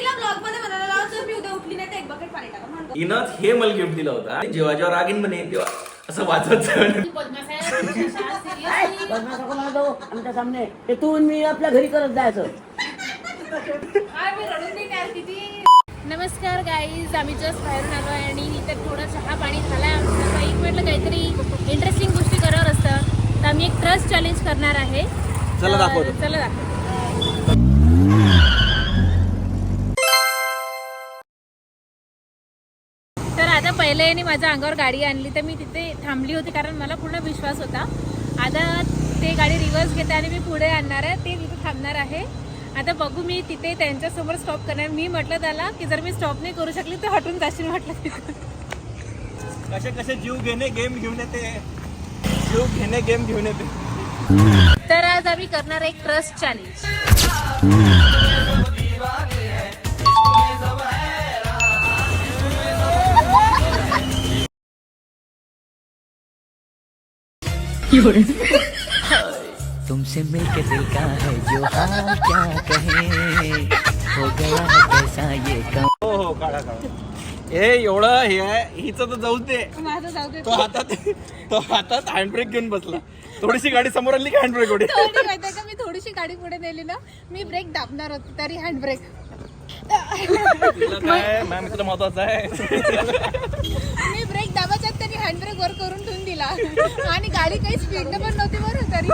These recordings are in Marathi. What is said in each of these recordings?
हिला ब्लॉगमध्ये म्हणायला लावा जर मी उद्या उठली नाही तर एक बकेट पाणी टाका म्हणतो हिनं हे मला गिफ्ट दिलं होतं. आणि जेव्हा जेव्हा रागीन म्हणे तेव्हा असं वाचत जाणं. बदमाश जाऊ आमच्या सामने. ते तू आणि मी आपल्या घरी करत जायचं. नमस्कार गाईज आम्ही जस्ट बाहेरून आलो आहे आणि इथे थोडं चहा पाणी झालं आहे आमचं तर एक म्हटलं काहीतरी इंटरेस्टिंग गोष्टी करावर असतं तर आम्ही एक ट्रस्ट चॅलेंज करणार आहे. चला तर दाखवतो. चला दाखवतो. आता पहिले यांनी माझ्या अंगावर गाडी आणली तर मी तिथे थांबली होती कारण मला पूर्ण विश्वास होता. आता ते गाडी रिव्हर्स घेते आणि मी पुढे आणणार आहे ते तिथे थांबणार आहे. आता बघू मी तिथे त्यांच्यासमोर स्टॉप करणार मी म्हटलं त्याला की जर मी स्टॉप नाही करू शकली तर हटून जाशील म्हटलं तिथं कसे कसे जीव घेणे गेम घेऊन येते. जीव घेणे गेम घेऊन येते. तर आज आम्ही करणार एक ट्रस्ट चॅलेंज तुमसे मिलके दिल का है जो हाल क्या कहे? हो गया है कैसा ये कम? हो हो काढा काढा. हे एवढं हे आहे हिचं तर जाऊच दे. माझं जाऊ दे. तो हातात तो हातात हँडब्रेक घेऊन बसला. थोडीशी गाडी समोर आली की हँडब्रेक उडे. का? मी थोडीशी गाडी पुढे नेली ना मी ब्रेक दाबणार होते तरी हँड ब्रेक काय मॅम इथलं महत्वाचं आहे. मी ब्रेक दाबायच्या तरी हँड ब्रेक वर करून ठेवून दिला. आणि गाडी काही स्पीड पण नव्हती बरं तरी.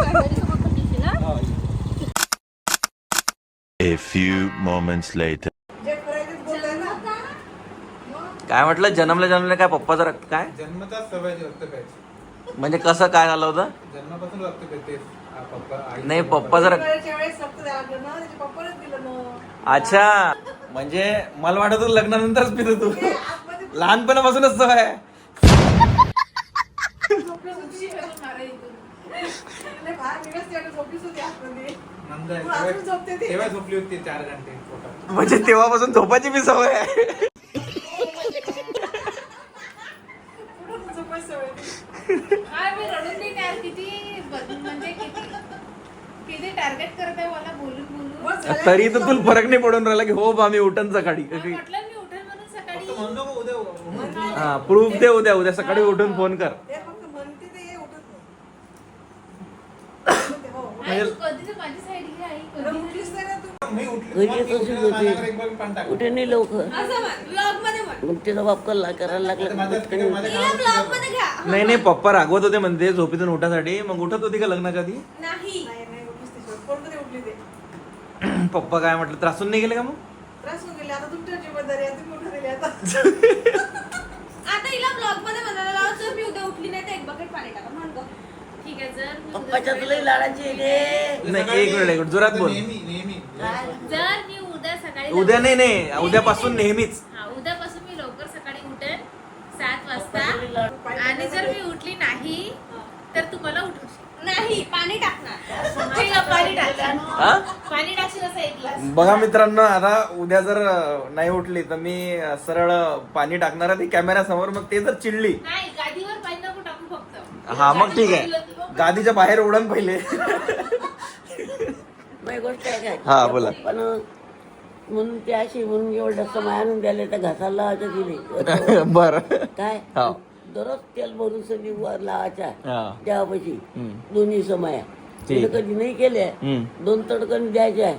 A few moments later. काय म्हटलं? जन्मल्या जन्मल्या काय? पप्पाचं रक्त काय? जन्मताच सवय रक्त प्यायची. म्हणजे कसं काय झालं होतं? जन्मापासून रक्त पिते. पप्पा आई नाही दिलं ना. अच्छा. म्हणजे मला वाटत होतं लग्नानंतरच पितो तू. लहानपणापासूनच सवय आहे. तेव्हा झोपली होती चार घंटे पोटात. म्हणजे तेव्हापासून झोपाची बी सवय आहे. म्हणजे. तरी तर तुला फरक नाही पडून राहिला की हो बा मी उठन सकाळी. हा प्रूफ दे उद्या उद्या सकाळी उठून फोन कर ते फक्त म्हणते ते हे उठत नाही म्हणते, हो. आई, तू कधी तर माझी साईड घे आई अरे कधी उठलीच नाही ना तू मी उठली घरी तशीच होती. टाक. कुठे नाही लवकर. मग तिचा बाप कल्ला करायला लागला. नाही. नाही पप्पा रागवत होते म्हणते झोपेतून उठासाठी. मग उठत होती का लग्नाच्या ते पप्पा काय म्हटलं त्रासून नाही गेले का मग? त्रास होऊन गेले. आता तुमच्या जिम्मेदारी दिली आता. आता हिला ब्लॉगमध्ये म्हणायला लावा जर मी उद्या उठली नाही तर एक बकेट पाणी टाका म्हणतो ठीक आहे जर मी पप्पाच्या उद्या तुला लाडाची नाही एक मिनिट एक मिनिट जोरात बोल. नेहमी नेहमी. जर मी उद्या सकाळी उद्या नाही नाही उद्यापासून नेहमीच. हा उद्यापासून मी लवकर सकाळी उठेन सात वाजता. आणि जर मी उठली नाही तर तू मला उठवशील. नाही पाणी टाकणार. ठीक आहे, पाणी टाक हा? पाणी टाकशील असं एक ग्लास. बघा मित्रांनो आता उद्या जर अं, नाही उठली तर मी अं, सरळ पाणी टाकणार आहे. कॅमेरा समोर मग ते जर चिडली. नाही गादीवर पाणी नको टाकू फक्त. हा मग ठीक आहे. गादीच्या बाहेर उडण पहिले माझी गोष्ट आहे काय हा, बोला. पण म्हणून ती अशी म्हणून एवढं जास्त मायानून द्यायला त्या घासाला लावायचं तिने बर काय हा. दररोज तेल भरून सगळी वर लावायच्या हा. देवापाशी. दोन्ही समाया ठीक. तिने कधी नाही केल्या हम्म. दोन तडकन द्यायच्या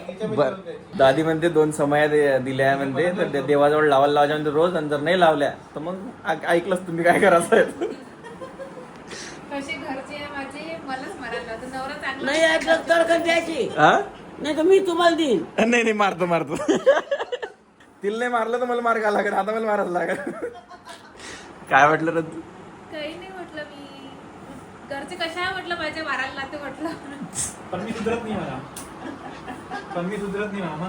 बर. दादी म्हणते दोन समया दे- दिल्या म्हणते. तर देवाजवळ लावायला लावायच्या म्हणते रोज आणि जर नाही लावल्या. तर मग ऐक- ऐकलंच तुम्ही काय करायचं? नाही ऐकलं तडकन द्यायची हा? नाही तर मी तुम्हाला देईन. नाही नाही मारतो मारतो. तिला नाही मारलं तर मला मार घाला लागेल. आता मला मारायला लागेल. काय म्हटलं रे तू काही नाही म्हटलं मी. घरचे कशा म्हटलं माझ्या मारायला लागते म्हटलं. पण मी सुधरत नाही मला. पण मी सुधरत नाही मामा.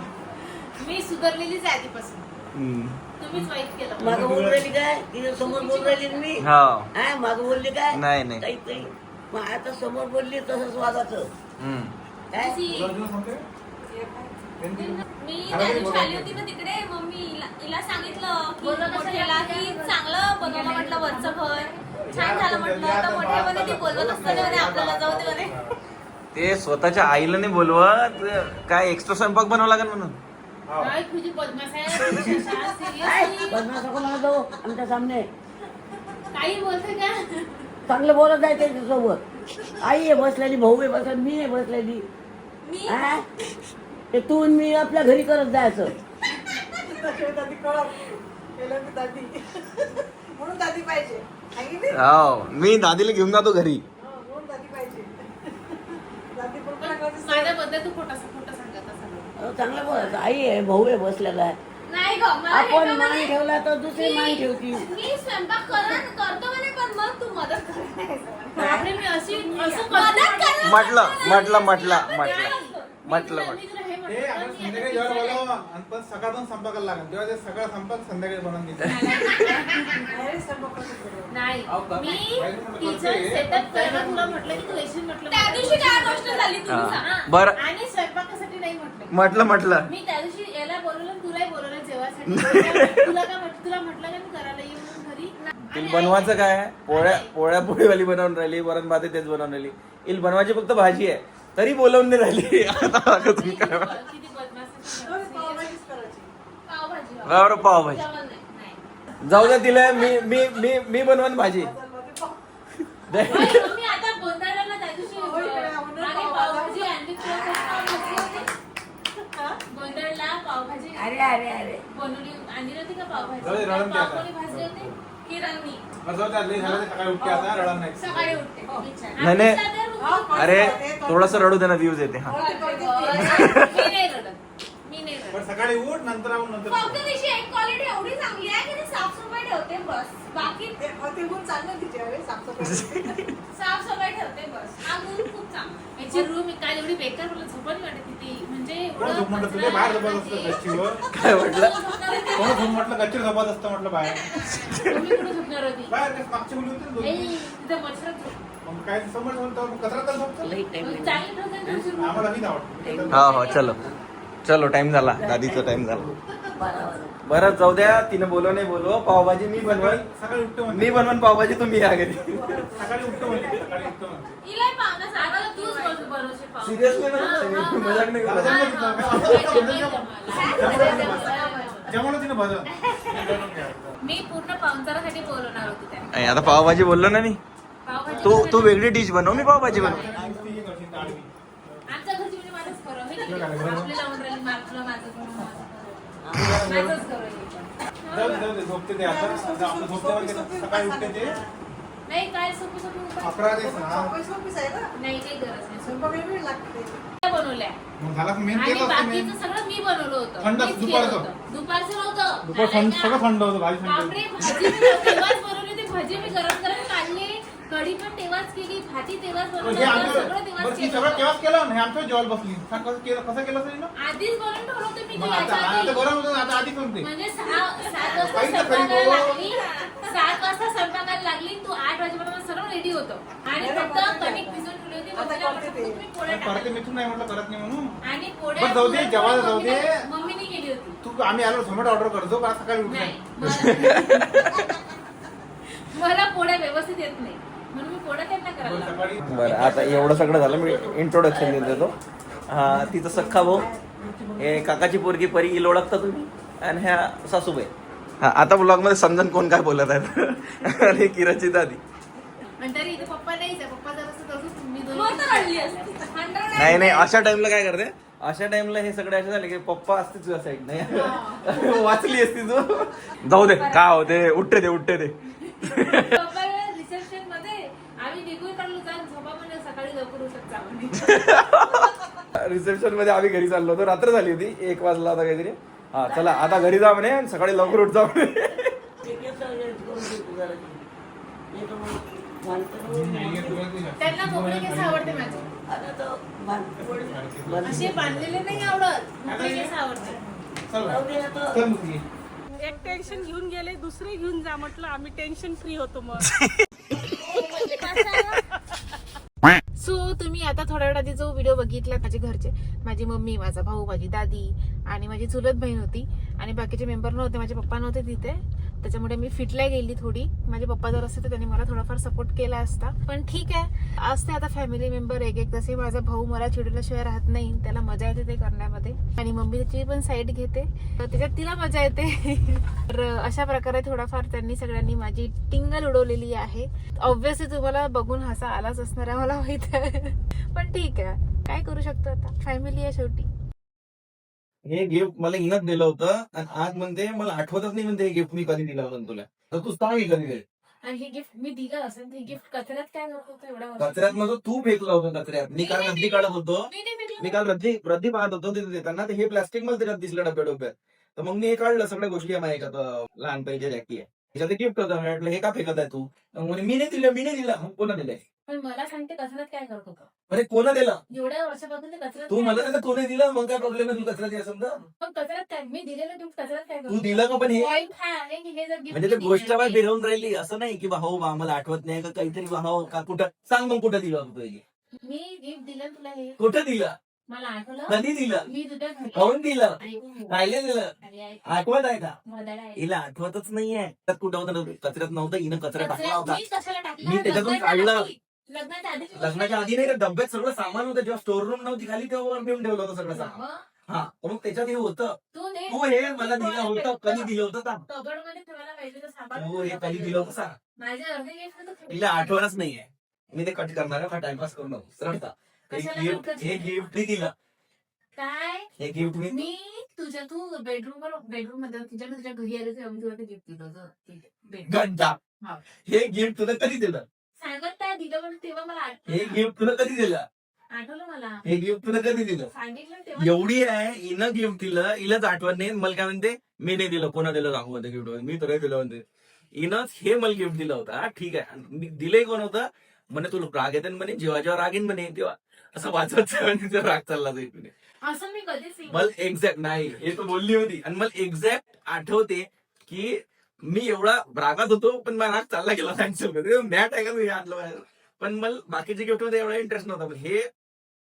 मी सुधारलेलीच आहे आधीपासून. हम्म. तुम्हीच वाईट केलं. मागं बोल राहिली काय? तिच्या समोर बोल राहिली ना मी? हा. हा मागं बोलली काय? नाही, नाही. काही काही. मग आता समोर बोलली तसंच वागायचं. हम्म. काय? मी त्या दिवशी आली होती ना तिकडे मग मी हिला- हिला सांगितलं की मोठ्याला की चांगलं बनवलं म्हटलं वरचं घर. छान झालं म्हटलं. तर मोठ्या म्हणे ती बोलवत असताना म्हणे आपल्याला जाऊ दे म्हणे. ते स्वतःच्या आईला नाही बोलवत काय एक्स्ट्रा स्वयंपाक बनवावा लागेल म्हणून? काय तुझी बदमाश आहे. विशेषा, seriously? बदमाश नको मला जाऊ आमच्या सामने. काही बोलते का? चांगलं बोलत आहे त्याच्यासोबत. आई आहे बसलेली भाऊ आहे बसलेली मी आहे बसलेली. मी? हा? ते तू आणि मी आपल्या घरी करत जायचं. दादी कळत केलं मी दादी म्हणून दादी पाहिजे. आहे की नाही? हो मी दादीला घेऊन जातो घरी हो, म्हणून दादी पाहिजे दादी पण कोणाकडे माझ्याबद्दल तू खोटा खोटं सांगत असाल. अहो, चांगलं बोलायचं. आई आहे भाऊ आहे बसलेला आहे. नाही ग मला आपण हे मान ठेवला तर दुसरी मान ठेवती. मी स्वयंपाक कर करतो म्हणे पण मग तू मदत कर बापरे, मी अशी असं मदत कर म्हटलं म्हटलं म्हटलं म्हटलं. म्हटलं मी आपण संध्याकाळी जेव्हा बोलावं आणि पण सकाळपासून संपाकाला लागेल. तेव्हा ते सकाळ संपाक संध्याकाळी बनवून देते? नाही अहो, मी किचन? सेटअप करायला तुला म्हटलं की तू येशील म्हटलं त्या दिवशी काय गोष्ट झाली तुम्ही हा. सांगा बरं. आणि स्वयंपाकासाठी नाही म्हटलं. म्हटलं म्हटलं. मी त्या दिवशी याला बोलवलं आणि तुलाही बोलवलं जेवायसाठी. तुला काय म्हटलं? तुला म्हटलं का मी करायला येऊ म्हणून घरी? बनवायचं काय? पोळ्या पोळ्या पोळीवाली बनवून राहिली वरण भात आहे तेच बनवून राहिली. इल बनवायची फक्त भाजी आहे. तरी बोलवून नाही राहिली. आता काय वाला. बरोबर पावभाजी. जाऊ दे तिला मी मी मी मी बनवून भाजी. अरे, अरे अरे. बनवली आणली का पावभाजी भाजली होती सकाळी उठते अरे थोडस रडू दे ना व्ह्यूज येते हा. पण सकाळी उठ नंतर नंतर फक्त तिची एक क्वालिटी एवढी चांगली आहे की ती साफसफाई ठेवते बस. बाकी ते ते गुण चांगलं तिचे अरे साफसफाई साफसफाई ठेवते बस. हा गुण खूप चांगला याची रूम काल एवढी बेकार मला झोपणी वाटत होती म्हणजे कोण एवढं झोप म्हटलं तुझे? बाहेर झोपत कचरा असतं गच्चीवर. काय म्हटलं? कोण झोप म्हटलं? गच्चीवर झोपत असतं म्हटलं बाहेर. कुठे झोपणार होती बाहेर मागची मुली होती ना ए, दोन. तिथं मच्छरात झोप हा? हो चलो. चलो टाइम झाला. दादीचा टाइम झाला. बरं जाऊ द्या. तिने बोलव नाही बोलव. पावभाजी मी बनवल सकाळी उठतो मी बनवून पावभाजी तुम्ही या घरी. सकाळी उठतो बोल-. सिरियसली मजाक नाही मी पूर्ण बोलवणार होती त्या नाही, आता पावभाजी बोललो ना मी. तू तू वेगळी डिश बनव मी पावभाजी बनव. आमच्या घरची म्हणजे माझंच खरं. हे नाही आपली लावून राहिली मार तुला माझं खरं माझंच खरं हे. जाऊ दे जाऊ दे झोपते ते आता. आता आपलं झोपते म्हणते ना, सकाळी उठते ते. नाही काय सोपी सोपी उपाय. अकरा ते सहा सोपीच आहे ना? नाही काही गरज नाही. स्वयंपाक वेळ लागते. त्या बनवल्या. मग झाला मेन आणि तेच असतं मेन बाकीचं सगळं मी बनवलं होतं. थंड मीच केलं दुपारचं? होतं. दुपारचं नव्हतं. दुपार थंड सगळं? थंड होतं भाजी थंड. बापरे होती. भाजी मी तेव्हाच बनवली होती भजी मी गरम गरम काढले कढी पण तेव्हाच केली भाजी तेव्हाच बनवलं आमचं सगळं तेव्हाच केलं सगळं होतं. केव्हाच केलं ना हे आमच्या जेवायला बसली कसं केलं कसं केलं ना आधीच बनवून ठेवलं होतं मी मग आता आता आधी. होतं आता म्हणजे सहा सात वाजता काही तर खरी स्वयंपाकाला बोल. लागली सात वाजता स्वयंपाकाला लागली तू आठ वाजेपर्यंत सगळं रेडी होतं आणि फक्त. कणिक भिजवून ठेवली होती आता मम्मीला करते म्हटलं ते. तुम्ही पोळ्या करते टाका. मिथून नाही म्हटलं करत नाही म्हणून आणि पोळ्या बरं, जाऊ दे, पुरण जेवायला जाऊ मम्मीने- दे. मम्मीने केली होती तू आम्ही आलो झोमॅटो ऑर्डर करतो का सकाळी उठून नाही मला- मला पोळ्या व्यवस्थित येत नाही बरं, आता एवढं सगळं झालं मी इंट्रोडक्शन देत देतो. हा तिचा सख्खा भाऊ हे काकाची पोरगी परी इल ओळखता तुम्ही? आणि ह्या सासूबाई. हा आता ब्लॉगमध्ये समजून कोण काय बोलत आहेत? आणि किराची दादी. हंड्रेड नाही. नाही. अशा टाइमला काय करते? अशा टाइमला हे सगळे असे झाले की पप्पा असते तुझ्या साईड नाही वाचली असती तू. जाऊ दे काय होते? उठते दे उठते दे पप्पा रिसेप्शनमध्ये आम्ही निघून काढलो जा झोपा म्हणजे सकाळी लवकर उठत. रिसेप्शनमध्ये आम्ही घरी चाललो होतो. रात्र झाली होती. एक वाजला होता काहीतरी. हा चला आता घरी जा म्हणे आणि सकाळी लवकर उठ जा म्हणे. त्यांना कोकणी केस आवडते माझे. असे बांधलेले नाही आवडत. मोकळे केस आवडते. चल बाई. चल मुलगी. एक टेन्शन घेऊन गेले दुसरे घेऊन जा म्हटलं आम्ही टेन्शन फ्री होतो मग. सो तुम्ही आता थोड्या वेळ आधी जो व्हिडिओ बघितला माझे घरचे माझी मम्मी माझा भाऊ माझी दादी आणि माझी चुलत बहीण होती आणि बाकीचे मेंबर नव्हते माझे पप्पा नव्हते तिथे. त्याच्यामुळे मी फिटल्या गेली थोडी. माझे पप्पा जर असते तर त्यांनी मला थोडाफार सपोर्ट केला असता. पण ठीक आहे. असते आता फॅमिली मेंबर एक एक तसे माझा भाऊ मला चिडवल्याशिवाय राहत नाही त्याला मजा येते ते करण्यामध्ये. आणि मम्मी त्याची पण साईड घेते. तर त्याच्यात तिला मजा येते. तर अशा प्रकारे थोडाफार त्यांनी सगळ्यांनी माझी टिंगल उडवलेली आहे. ऑब्व्हियसली तुम्हाला बघून हसा आलाच असणार आहे मला माहीत आहे. पण ठीक आहे. काय करू शकतो आता? फॅमिली आहे शेवटी. हे गिफ्ट मला हिनच दिलं होतं आणि आज म्हणते मला आठवतच नाही म्हणते हे गिफ्ट मी कधी दिलं होतं तुला. तर तू सांग हे कधी दिलं. आणि हे गिफ्ट मी दिलं असेल ते गिफ्ट कचऱ्यात काय करत होतं एवढा? कचऱ्यात तू फेकलं होतं कचऱ्यात. मी काल रद्दी काढत होतो. मी नाही फेकलं. मी काल रद्दी रद्दी पाहत होतो तिथे देताना तर हे प्लास्टिकमध्ये त्याच्यात दिसलं डब्या डोब्यात तर मग मी हे काढलं सगळ्या गोष्टी आहे माझ्या याच्यात लहानपणीच्या जॅकी आहे. त्याच्यात गिफ्ट होतं मी म्हटलं हे का फेकत आहे तू? तर म्हणे, मी नाही दिलं मी नाही दिलं. मग कोणा दिलंय? पण मला सांगते कचऱ्यात काय करत होतं? अरे कोणा दिला? एवढ्या वर्षापासून ते कचऱ्यात तू काय मला करत. त्याचं कोणी दिलं मग काय प्रॉब्लेम आहे? तू या समजा. होतं? पण कचऱ्यात काय? मी दिलेलं गिफ्ट कचऱ्यात काय तू करतो दिलं का पण हे? पॉइंट हा आहे की हे जर gift म्हणजे ते गोष्ट नाही, फिरवून राहिली असं नाही की भाऊ बा आम्हाला आठवत नाही का काहीतरी भाऊ का कुठं? सांग मग कुठं दिलं होतं हे? मी गिफ्ट दिलं तुला हे? कुठं दिलं? मला आठवलं? कधी दिलं? मी तुझ्या घरी. काऊन दिलं? आणि राहिले दिलं? आई- आठवत आहे का? आहे. हिला आठवतच नाहीये. त्यात कुठं होतं? कचऱ्यात नव्हतं हिनं कचरा टाकला कचऱ्यात होता. मी कशाला टाकला? मी त्याच्यातून लग्नाच्या काढलं. लग्नाच्या आधी लग्नाच्या आधी नाही का डब्यात सगळं सामान होतं. जेव्हा स्टोर रूम नव्हती खाली तेव्हा ठेवून ठेवलं होतं सगळं सामान. हा मग त्याच्यात हे होतं. तू हे मला दिलं होतं कधी दिलं होतं का कबडमध्ये ठेवायला पाहिजे तर सामान तू हे कधी दिलं होतं. सांग. माझ्या अर्धे गिफ्ट तर तिला आठवणच नाहीये. मी ते कट करणार आहे टाइमपास करू नको सरळता कशाला गिफ्ट cut हे? गिफ्ट मी दिलं. काय? हे गिफ्ट मी मी तुझ्या तू बेडरूम वर बेडरूममध्ये तुझ्या तुझ्या घरी आले तेव्हा मी तुला ते गिफ्ट दिलं होतं. घंटा हा. हे गिफ्ट तुला कधी दिलं? सांगत दिलं पण तेव्हा मला हे आठवलं गिफ्ट तुला कधी दिलं? आठवलं मला. हे गिफ्ट तुला कधी दिलं? सांगितलं तेव्हा. एवढी आहे हिनं गिफ्ट दिलं हिलाच आठवण नाही. मला काय म्हणते मी नाही दिलं कोणा दिलं सांगू म्हणते गिफ्ट मी तुला दिलं म्हणते. हिनंच हे मला गिफ्ट दिलं होतं. हा, ठीक आहे. मी दिलंय कोण होतं? म्हणे तुला राग येते म्हणे जेव्हा जेव्हा राग येईन म्हणे तेव्हा. असं वाचत राग चालला जाईल म्हणे. असं मी कधीच नाही मला एक्झॅक्ट नाही. हे तू बोलली होती. आणि मला एक्झॅक्ट आठवते की मी एवढा रागात होतो पण मला राग चालला गेला त्यांच्या मॅट आहे का मी आणलं पण मला बाकीच्या गिफ्टमध्ये एवढा इंटरेस्ट नव्हता पण हे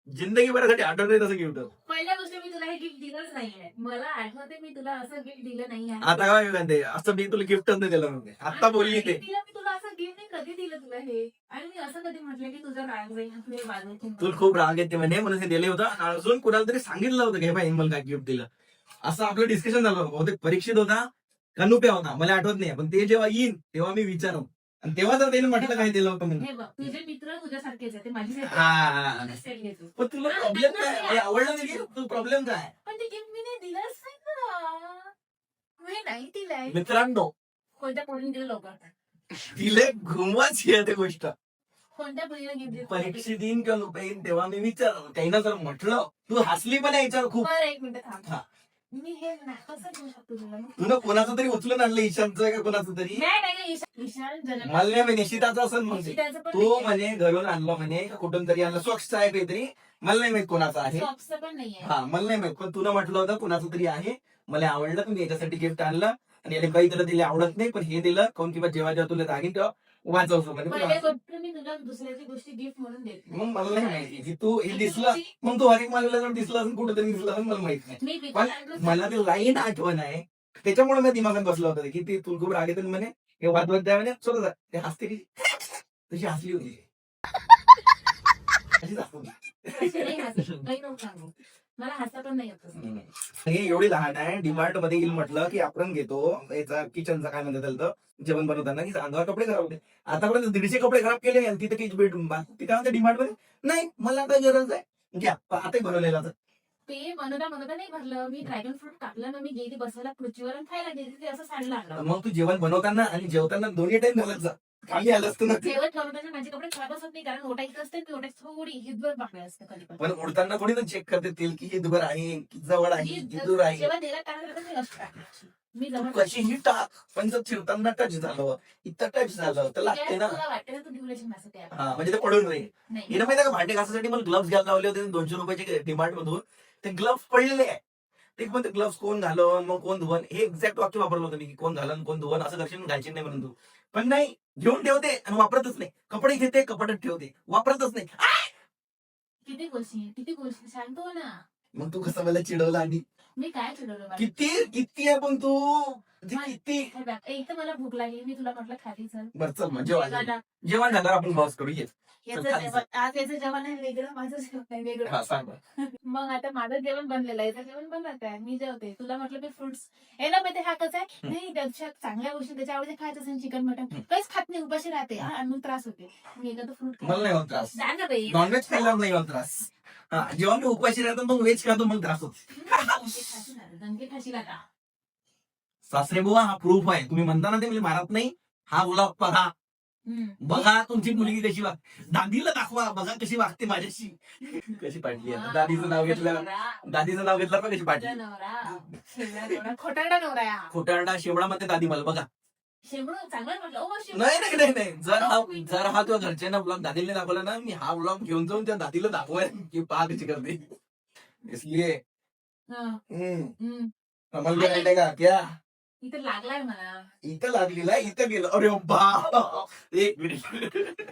जिंदगी भरासाठी आठवत तसं गिफ्ट पहिल्या गोष्टी मी तुला हे गिफ्ट दिलंच नाहीये. मला आठवते मी तुला असं गिफ्ट दिलं नाही आता काय म्हणते असं मी तुला गिफ्टच नाही दिलं म्हणते. आता बोलली ते. मी तुला असं गिफ्ट नाही कधी दिलं तुला हे? आणि मी असं कधी म्हटलं की तुझं राग जाईल तुला खूप राग येते म्हणे म्हणून हे दिले होतं. अजून कुणाला तरी सांगितलं होतं की भाई मला काय गिफ्ट दिलं. असं आपलं डिस्कशन झालं होतं. बहुतेक परीक्षित होता. का नुप्या होता मला आठवत नाही पण ते जेव्हा येईन तेव्हा मी विचारू आणि तेव्हा जर त्याने म्हटलं काय दिलं होतं म्हणून. हे बघ तुझे मित्र तुझ्यासारखेच आहे ते माझी हा. सेट घेतो. पण तुला प्रॉब्लेम काय? हे आवडलं नाही तू प्रॉब्लेम काय? पण ते गिफ्ट मी नाही दिलंच नाही ना. मी नाही दिलंय. मित्रांनो. कोणत्या पोरीने दिलं लवकर? तिले घुमवाची आहे ती गोष्ट. कोणत्या पोरीने गिफ्ट दिलं परीक्षेत येईन किंवा नुप्या येईन तेव्हा मी विचार त्यानं जर म्हटलं तू हसली पण याच्यावर खूप. बरं एक मिनिट थांब. हा. मी हे शकतो तुला कोणाचं तरी उचलून आणलं ईशानचं का कोणाचं तरी? मला नाही निशिताचं निशिताचं पण तो. म्हणे घरून आणलं म्हणे का कुठून तरी आणलं स्वच्छ आहे काहीतरी. मला नाही माहीत कोणाचं आहे. हा मला नाही माहीत पण तुला म्हटलं होतं कोणाचं तरी आहे. मला आवडलं तुम्ही याच्यासाठी गिफ्ट आणलं. आणि याने काही तुला दिले आवडत नाही पण हे दिलं. कोण किंवा जेव्हा जेव्हा तुला रागीन तेव्हा वाचवतो म्हणजे तुला. पहिले गोष्ट मी तुला दुसऱ्याची गोष्टी गिफ्ट म्हणून देते. मग मला नाही माहिती. की तू हे दिसलं मग तू हरेक मला जर दिसलं असेल कुठेतरी दिसलं असेल मला माहीत नाही. मी पण मला ते लाईन आठवण आहे. त्याच्यामुळे मी दिमागात बसलं होतं की ती तुला खूप राग येते म्हणे. हे वादवत द्या म्हणे. सोडत जा. ते हसते की तशी हसली होती. अशीच. नाही. मला हसता पण नाही येत. हम्म. हे एवढी लहान आहे डिमार्टमध्ये येईल म्हटलं की आपण घेतो. याचा किचनचा काय म्हणतात त्याला तर? जेवण बनवताना की अंगावर कपडे खराब होते. आतापर्यंत दीडशे कपडे खराब केले आणि तिथे किच बेडरूम ती काय म्हणते डिमार्टमध्ये? नाही मला आता गरज आहे. घ्या आताही बनवलेला तर ते बनवता बनवता नाही भरलं. मी ड्रॅगन फ्रूट टाकलं ना मी गेली बसायला खुर्चीवर आणि खायला गेली. ते असं सांडलं आणलं मग तू जेवण बनवताना आणि जेवताना दोन्ही टाइम घालत जा. खाली आलं असतं ना ते. जेवण बनवताना माझे कपडे खराबच होत नाही कारण ओटायचं असते मी ओटायची थोडी हितभर बाकडे असते कधी पण. पण उडताना थोडी ना चेक करते तेल की हे दुबर आहे की जवळ आहे ही की दूर आहे. जेव्हा मी असं टाकायची. मी तू जवळ कशीही टाक पण जर चिरताना टच झालं इथं टच झालं तर लागते ना. तुला वाटतं ना तू ड्युरेशन नसतं ते हा म्हणजे ते पडून राहील. नाही. हिनं माहिती का भांडे घासासाठी मला ग्लव्स घ्यायला लावले होते दोनशे रुपयाचे डिमार्ट मधून. ते ग्लव्स पडलेले आहे. ते पण ते ग्लव्स कोण घालवं मग कोण धुवन? हे एक्झॅक्ट वाक्य वापरलं होतं मी की कोण घालन कोण धुवन असं करशील घालशील नाही म्हणून तू. पण नाही घेऊन ठेवते आणि वापरतच नाही. कपडे घेते कपाटात ठेवते. वापरतच नाही! किती गोष्टी किती गोष्टी सांगतो ना. मग तू कसं मला चिडवलं आणि मी काय मला? किती किती आहे पण तू? किती बघ, एक तर मला भूक लागली. मी तुला म्हटलं खाली चल. बर चल मग जेवण जेवायला. जेवण झाल्यावर आपण बॉस करू. ये. याचं चल, जेवण आज याचं जेवण आहे वेगळं माझं जेवण आहे वेगळं. सांग बरं. मग आता माझं जेवण बनलेलं आहे. याचं जेवण बनत आहे मी जेवते. तुला म्हटलं मी फ्रुट्स हे ना माहिती हा कसं आहे? नाही त्याच्या चांगल्या गोष्टी त्याच्या आवडीचे खायचं असेल चिकन मटन काहीच खात नाही उपाशी राहते. हा, आणि मग त्रास होते. मी एखादं फ्रूट मला नाही होत त्रास. जा ना बाई. नॉनव्हेज खायला नाही होत त्रास. हा जेव्हा मी उपाशी राहतो मग व्हेज खातो मग त्रास होतो. दणके खाशील आता, सासरे बुवा हा प्रूफ आहे. तुम्ही म्हणता ना ते मी मारत नाही हा ब्लॉग बघा. बघा तुमची मुलगी कशी वाग दादीला दाखवा बघा कशी वागते माझ्याशी. कशी पाडली आता. दादीचं नाव घेतलं. दादीचं नाव घेतलं पण कशी पाडली. खोटारडा नवरा आहे हा. खोटारडा शेवडा मध्ये दादी मला बघा. शेवडा चांगला म्हटलं. ओ शेवडा. नाही नाही नाही नाही. जर हा जर हा तुझ्या घरच्यांना ब्लॉग दादीला दाखवला ना मी हा ब्लॉग घेऊन जाऊन त्या दादीला दाखवाय की पहा कशी करते. इसलिए हा, हम्म, हम्म. बेटे का? क्या? इथं लागलाय मला इथं लागलेला इथं गेलं. अरे बा एक मिनिट.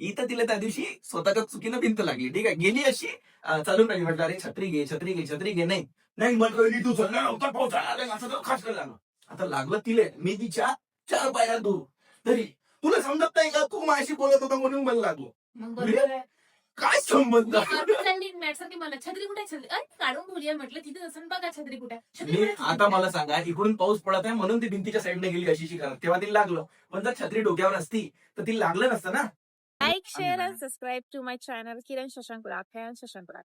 इथं तिला त्या दिवशी स्वतःच्या चुकीनं भिंत लागली. ठीक आहे. गेली अशी अं, चालून राहिली. म्हटलं अरे छत्री घे छत्री घे छत्री घे. नाही. नाही म्हटलं तू चल नव्हता पोहोचला असं तर खास लागलं. आता लागलं तिले. मी तिच्या चार पायऱ्या दूर. तरी तुला समजत नाही का? तू माझ्याशी बोलत होता म्हणून मला लागलो. मग बरोबर आहे. काय संबंध मॅटसाठी मला छत्री कुठे? छत्री अरे काढून बोलूया म्हटलं तिथे असं बघा छत्री कुठे मी आता मला? सांगा इकडून पाऊस पडत आहे म्हणून ती भिंतीच्या साईडने गेली अशी शिकणार तेव्हा तिला लागलं. पण जर छत्री डोक्यावर असती तर तिला लागलं नसतं ना. Like share and subscribe to my channel Kiran Shashank Gulab Shashank Gulab